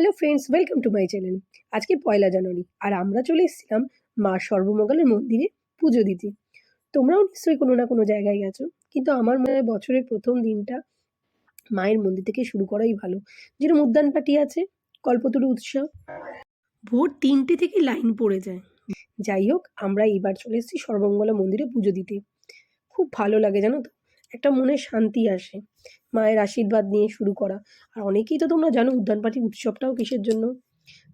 Hello friends welcome to my channel আজকে পয়লা জানুয়ারি, আর আমরা চলে এসেছিলাম মা সর্বমঙ্গলের মন্দিরে পুজো দিতে। তোমরাও নিশ্চয়ই কোনো না কোনো জায়গায় গেছো, কিন্তু আমার মনে হয় বছরের প্রথম দিনটা মায়ের মন্দির থেকে শুরু করাই ভালো। যেরকম উদ্যান পাটি আছে, কল্পতরু উৎসব। ভোর তিনটে থেকে লাইন পড়ে যায়। যাই হোক, আমরা এইবার চলে এসেছি সর্বমঙ্গলা মন্দিরে পুজো দিতে। খুব ভালো লাগে জানো তো। একটা মনে শান্তি আসে মায়ের আশীর্বাদ নিয়ে শুরু করা। আর অনেকেই তো তোমরা জানো উদ্যানপাটি উৎসবটাও কিসের জন্য?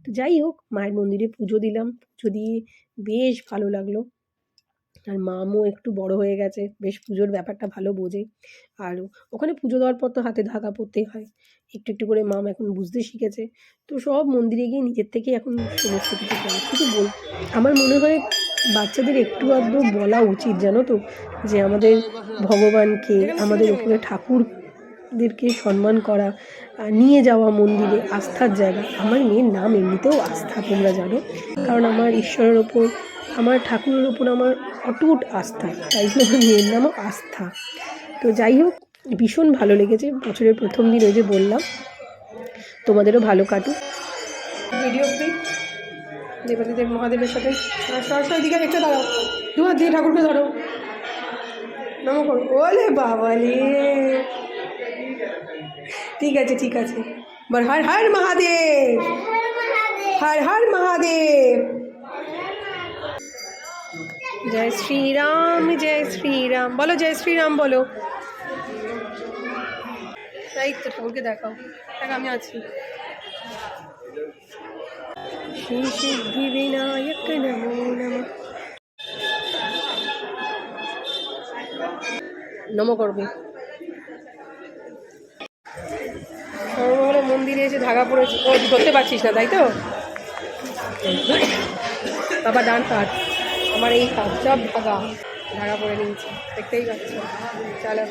তো যাই হোক, মায়ের মন্দিরে পুজো দিলাম। পুজো দিয়ে বেশ ভালো লাগল। আর মামও একটু বড় হয়ে গেছে। বেশ পুজোর ব্যাপারটা ভালো বোঝে। আর ওখানে পুজো দেওয়ার পর তো হাতে ধাগা পরতেই হয়। একটু একটু করে মাম এখন বুঝতে শিখেছে। তো সব মন্দিরে গিয়ে নিজের থেকেই এখন সমস্ত কিছু করে কিন্তু বল আমার মনে হয় বাচ্চাদের একটু আধটু বলা উচিত, জানো তো? যে আমাদের ভগবানকে, আমাদের উপরে ঠাকুরদেরকে সম্মান করা নিয়ে যাওয়া মন্দিরে আস্থার জায়গা। আমার মেয়ের নাম এমনিতেও আস্থা, তোমরা জানো। কারণ আমার ঈশ্বরের ওপর, আমার ঠাকুরের ওপর আমার অটুট আস্থা। তাই জন্য আমার মেয়ের নামও আস্থা। তো যাই হোক, ভীষণ ভালো লেগেছে। বছরের প্রথম দিন ওই যে বললাম, তোমাদেরও ভালো কাটুক। ভিডিও ক্লিপ দেবাদিদেব মহাদেবের সাথে। সরাসরি দিকে দেখতে দাঁড়াও। দু হাত দিয়ে ঠাকুরকে ধরো। নম ওলে বাবালে ঠিক আছে ঠিক আছে। বল হর হর মহাদেব। হর হর মহাদেব। জয় শ্রীরাম জয় শ্রীরাম। বলো, জয় শ্রীরাম বলো। তাই তো ঠাকুরকে দেখাও। দেখ, আমি আছি। শ্রী সিদ্ধি বিনায়ক নমো মন্দিরে এসে ধাগা পড়েছে। ও ধরতে পারছিস না, তাই তো? বাবা, ডান হাত আমার এই হাত সব ধাগা। ধাগা পড়ে নিয়েছে। দেখতেই পাচ্ছ। চলো।